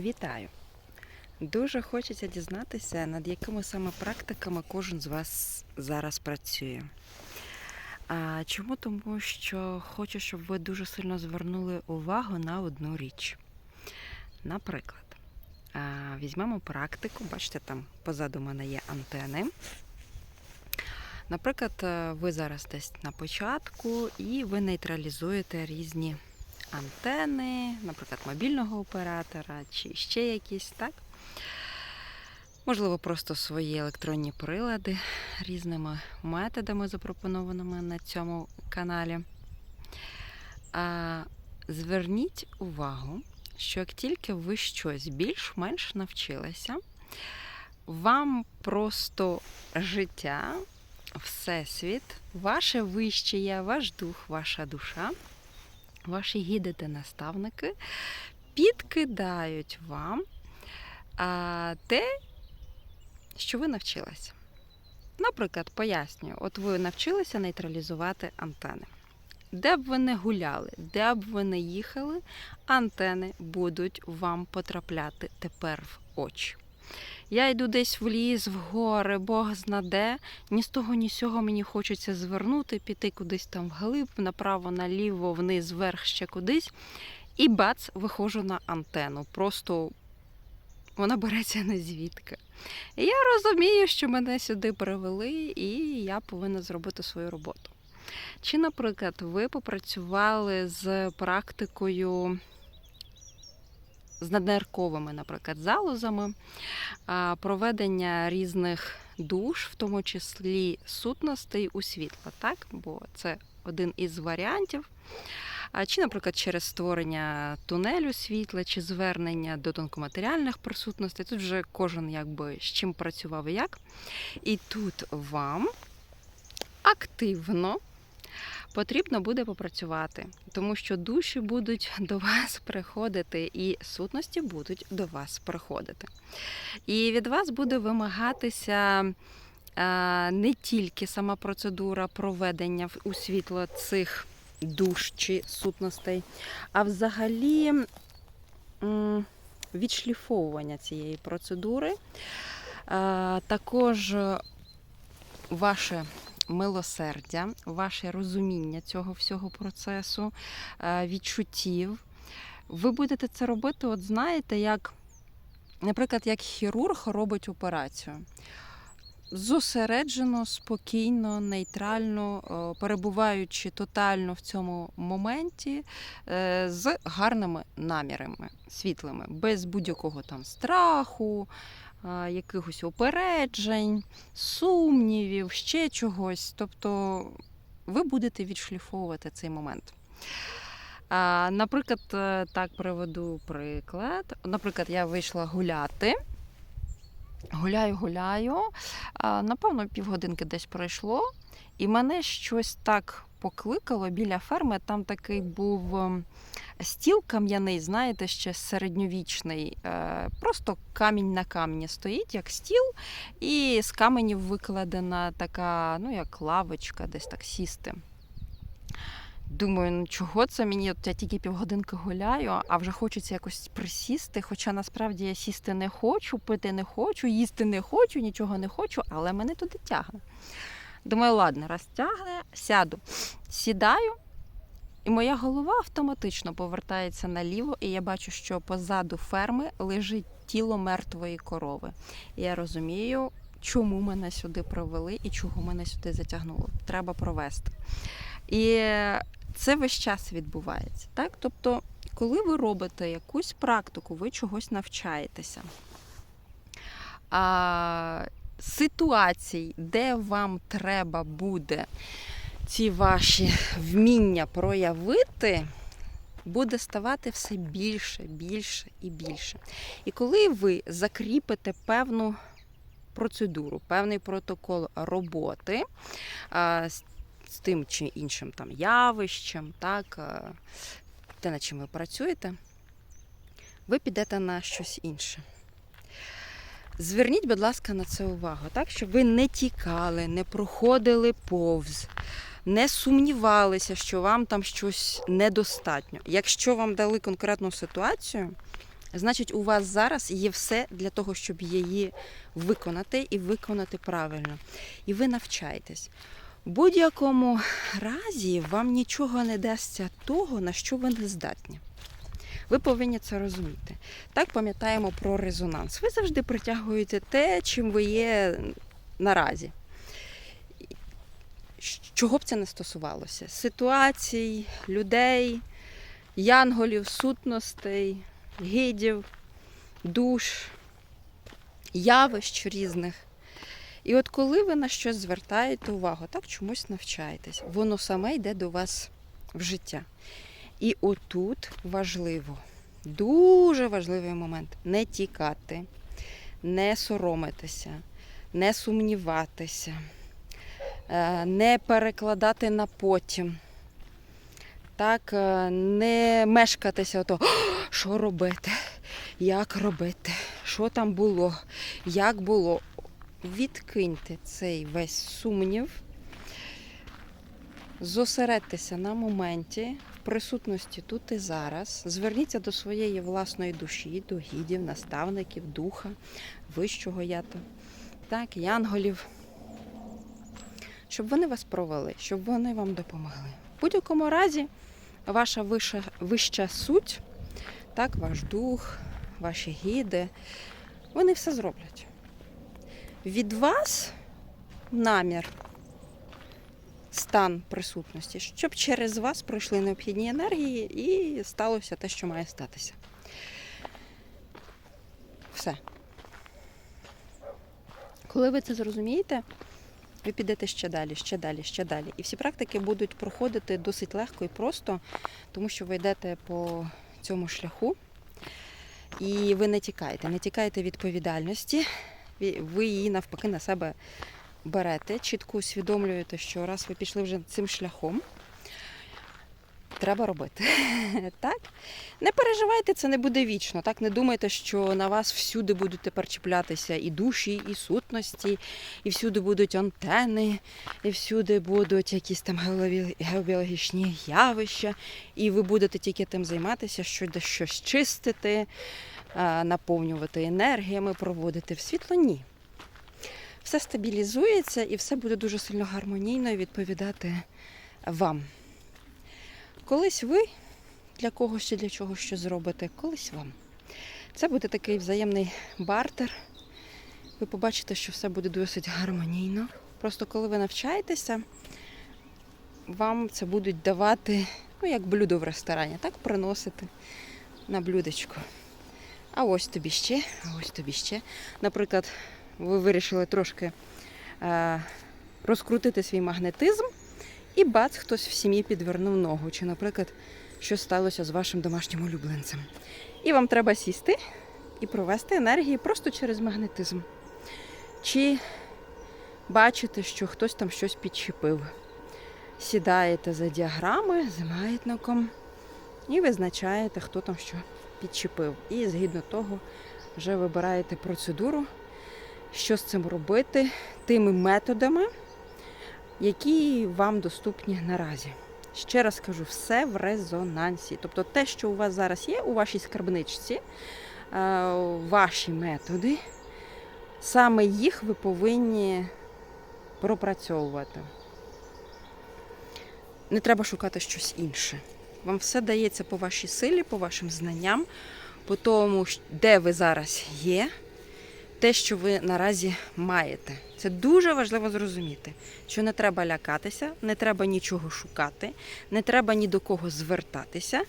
Вітаю! Дуже хочеться дізнатися, над якими саме практиками кожен з вас зараз працює. А чому? Тому що хочу, щоб ви дуже сильно звернули увагу на одну річ. Наприклад, візьмемо практику, бачите, там позаду мене є антени. Наприклад, е, ви зараз десь на початку і ви нейтралізуєте різні антени, наприклад, мобільного оператора чи ще якісь, так? Можливо, просто свої електронні прилади різними методами, запропонованими на цьому каналі. А, зверніть увагу, що як тільки ви щось більш-менш навчилися, вам просто життя, всесвіт, ваше вище я, ваш дух, ваша душа ваші гіди та наставники підкидають вам те, що ви навчилися. Наприклад, пояснюю, от ви навчилися нейтралізувати антени. Де б ви не гуляли, де б ви не їхали, антени будуть вам потрапляти тепер в очі. Я йду десь в ліс, в гори, Бог знаде, ні з того, ні з сього мені хочеться звернути, піти кудись там вглиб, направо, наліво, вниз, вверх, ще кудись. І бац, виходжу на антенну. Просто вона береться не звідки. І я розумію, що мене сюди привели, і я повинна зробити свою роботу. Чи, наприклад, ви попрацювали з практикою з наднерковими, наприклад, залозами, проведення різних душ, в тому числі сутностей у світло, так? бо це один із варіантів. Чи, наприклад, через створення тунелю світла, чи звернення до тонкоматеріальних присутностей. Тут вже кожен якби з чим працював і як. І тут вам активно потрібно буде попрацювати, тому що душі будуть до вас приходити, і сутності будуть до вас приходити. І від вас буде вимагатися е, не тільки сама процедура проведення у світло цих душ чи сутностей, а взагалі відшліфовування цієї процедури. Е, Також ваше милосердя, ваше розуміння цього всього процесу, е, відчуттів. Ви будете це робити, от знаєте, як, наприклад, як хірург робить операцію. Зосереджено, спокійно, нейтрально, е, перебуваючи тотально в цьому моменті е, з гарними намірами, світлими, без будь-якого там страху, е, якихось упереджень, сумнівів, ще чогось. Тобто ви будете відшліфовувати цей момент. Наприклад, так приведу приклад. Наприклад, я вийшла гуляти. Гуляю, гуляю. Напевно, півгодинки десь пройшло, і мене щось так покликало біля ферми. Там такий був ем, стіл кам'яний, знаєте, ще середньовічний. Е, Просто камінь на камені стоїть, як стіл, і з каменів викладена така, ну, як лавочка, десь так сісти. Думаю, ну чого це мені? От я тільки півгодинки гуляю, а вже хочеться якось присісти. Хоча насправді я сісти не хочу, пити не хочу, їсти не хочу, нічого не хочу, але мене туди тягне. Думаю, ладно, раз тягне, сяду. Сідаю, і моя голова автоматично повертається наліво, і я бачу, що позаду ферми лежить тіло мертвої корови. І я розумію, чому мене сюди привели і чого мене сюди затягнуло. Треба провести. І це весь час відбувається. Так? Тобто, коли ви робите якусь практику, ви чогось навчаєтеся. А, ситуацій, де вам треба буде ці ваші вміння проявити, буде ставати все більше, більше і більше. І коли ви закріпите певну процедуру, певний протокол роботи з, тим чи іншим там явищем, так, те, над чим ви працюєте, ви підете на щось інше. Зверніть, будь ласка, на це увагу, так? щоб ви не тікали, не проходили повз, не сумнівалися, що вам там щось недостатньо. Якщо вам дали конкретну ситуацію, Значить, у вас зараз є все для того, щоб її виконати і виконати правильно. І ви навчаєтесь. В будь-якому разі вам нічого не дасться того, на що ви не здатні. Ви повинні це розуміти. Так пам'ятаємо про резонанс. Ви завжди притягуєте те, чим ви є наразі. Чого б це не стосувалося? Ситуацій, людей, янголів, сутностей, гідів, душ, явищ різних. І от коли ви на щось звертаєте увагу, так чомусь навчаєтесь, воно саме йде до вас в життя. І отут важливо, дуже важливий момент не тікати, не соромитися, не сумніватися, е, не перекладати на потім. Так, е, не мешкатися ото, що робити, як робити, що там було, як було. Відкиньте цей весь сумнів, зосередьтеся на моменті, в присутності тут і зараз. Зверніться до своєї власної душі, до гідів, наставників, духа, вищого ята, так, янголів, щоб вони вас провели, щоб вони вам допомогли. В будь-якому разі, ваша вища, вища суть, так, ваш дух, ваші гіди, вони все зроблять. Від вас намір, стан присутності, щоб через вас пройшли необхідні енергії і сталося те, що має статися. Все. Коли ви це зрозумієте, ви підете ще далі, ще далі, ще далі. І всі практики будуть проходити досить легко і просто, тому що ви йдете по цьому шляху і ви не тікаєте, не тікаєте відповідальності, ви- її навпаки на себе берете, чітко усвідомлюєте, що раз ви пішли вже цим шляхом, треба робити. так? Не переживайте, це не буде вічно. Так? Не думайте, що на вас всюди будуть тепер чіплятися і душі, і сутності, і всюди будуть антени, і всюди будуть якісь там геобіологічні явища, і ви будете тільки тим займатися, що де щось чистити, наповнювати енергіями, проводити в світло. Ні. Все стабілізується і все буде дуже сильно гармонійно відповідати вам. Колись ви для когось чи для чогось що зробите, колись вам. Це буде такий взаємний бартер. Ви побачите, що все буде досить гармонійно. Просто коли ви навчаєтеся, вам це будуть давати, ну, як блюдо в ресторані, так приносити на блюдечко. А ось тобі ще, а ось тобі ще. Наприклад, ви вирішили трошки е, розкрутити свій магнетизм, і бац, хтось в сім'ї підвернув ногу. Чи, наприклад, щось сталося з вашим домашнім улюбленцем. І вам треба сісти і провести енергії просто через магнетизм. Чи бачите, що хтось там щось підчепив. Сідаєте за діаграми з маятником і визначаєте, хто там що підчепив. І згідно того вже вибираєте процедуру, що з цим робити тими методами, які вам доступні наразі. Ще раз кажу, все в резонансі. Тобто те, що у вас зараз є у вашій скарбничці, е, ваші методи, саме їх ви повинні пропрацьовувати. Не треба шукати щось інше. Вам все дається по вашій силі, по вашим знанням, по тому, де ви зараз є, те, що ви наразі маєте. Це дуже важливо зрозуміти, що не треба лякатися, не треба нічого шукати, не треба ні до кого звертатися.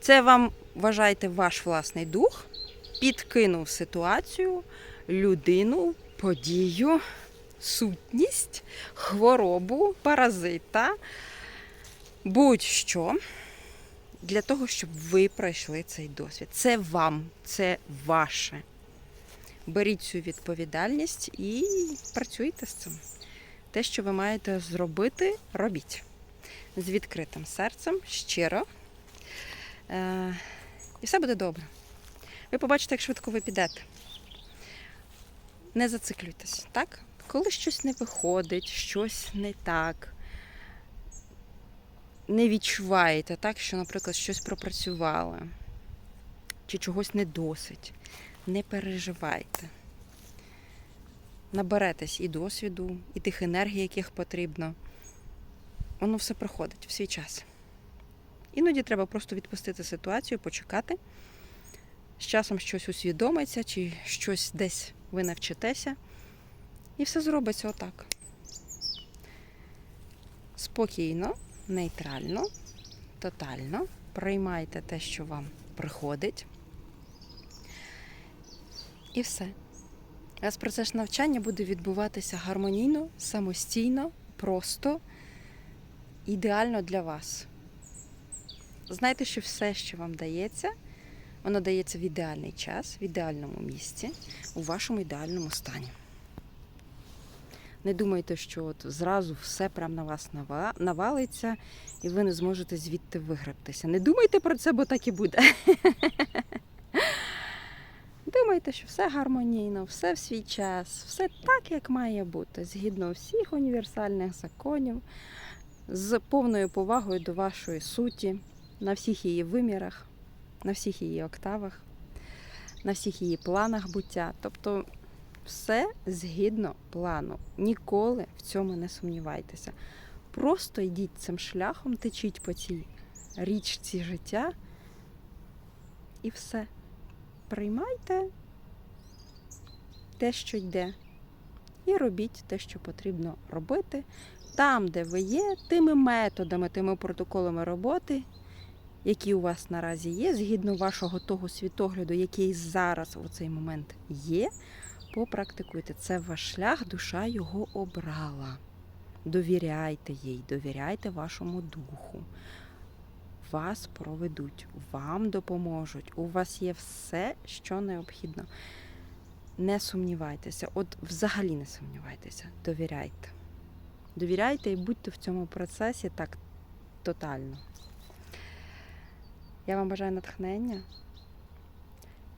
Це вам, вважайте, ваш власний дух підкинув ситуацію, людину, подію, сутність, хворобу, паразита, будь-що для того, щоб ви пройшли цей досвід. Це вам, це ваше. Беріть цю відповідальність і працюйте з цим. Те, що ви маєте зробити, робіть з відкритим серцем, щиро. Е, і все буде добре. Ви побачите, як швидко ви підете. Не зациклюйтесь, так? Коли щось не виходить, щось не так, не відчуваєте, так, що, наприклад, щось пропрацювали. чи чогось не досить. Не переживайте. Наберетесь і досвіду, і тих енергій, яких потрібно. Воно все проходить в свій час. Іноді треба просто відпустити ситуацію, почекати. З часом щось усвідомиться, чи щось десь ви навчитеся. І все зробиться отак. Спокійно, нейтрально, тотально. Приймайте те, що вам приходить. І все. У вас процес навчання буде відбуватися гармонійно, самостійно, просто, ідеально для вас. Знайте, що все, що вам дається, воно дається в ідеальний час, в ідеальному місці, у вашому ідеальному стані. Не думайте, що от зразу все прям на вас навалиться, і ви не зможете звідти вигребтися. Не думайте про це, бо так і буде. Думайте, що все гармонійно, все в свій час, все так, як має бути, згідно всіх універсальних законів, з повною повагою до вашої суті, на всіх її вимірах, на всіх її октавах, на всіх її планах буття. Тобто все згідно плану. Ніколи в цьому не сумнівайтеся. Просто йдіть цим шляхом, течіть по цій річці життя і все. Приймайте те, що йде, і робіть те, що потрібно робити там, де ви є, тими методами, тими протоколами роботи, які у вас наразі є, згідно вашого того світогляду, який зараз у цей момент є, попрактикуйте. Це ваш шлях, душа його обрала. Довіряйте їй, довіряйте вашому духу. Вас проведуть, вам допоможуть. У вас є все, що необхідно. Не сумнівайтеся, от взагалі не сумнівайтеся, довіряйте. Довіряйте і будьте в цьому процесі так тотально. Я вам бажаю натхнення.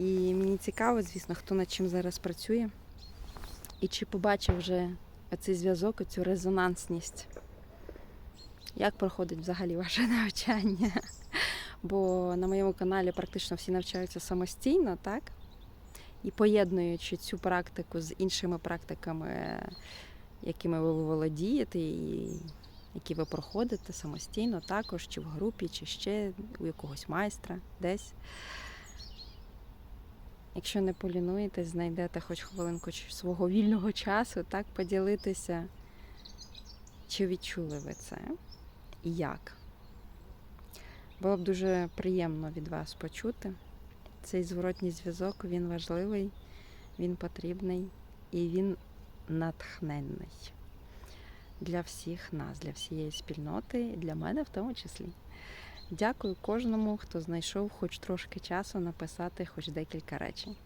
І мені цікаво, звісно, хто над чим зараз працює. І чи побачив вже цей зв'язок, цю резонансність. Як проходить взагалі ваше навчання? Бо на моєму каналі практично всі навчаються самостійно, так? І поєднуючи цю практику з іншими практиками, якими ви володієте, і які ви проходите самостійно, також, чи в групі, чи ще у якогось майстра десь. Якщо не полінуєтесь, знайдете хоч хвилинку свого вільного часу, так поділитися, чи відчули ви це і як. Було б дуже приємно від вас почути. Цей зворотній зв'язок він важливий, він потрібний і він натхненний для всіх нас, для всієї спільноти, для мене в тому числі. Дякую кожному, хто знайшов хоч трошки часу написати хоч декілька речень.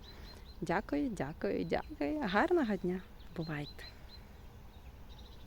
Дякую, дякую, дякую. Гарного дня. Бувайте!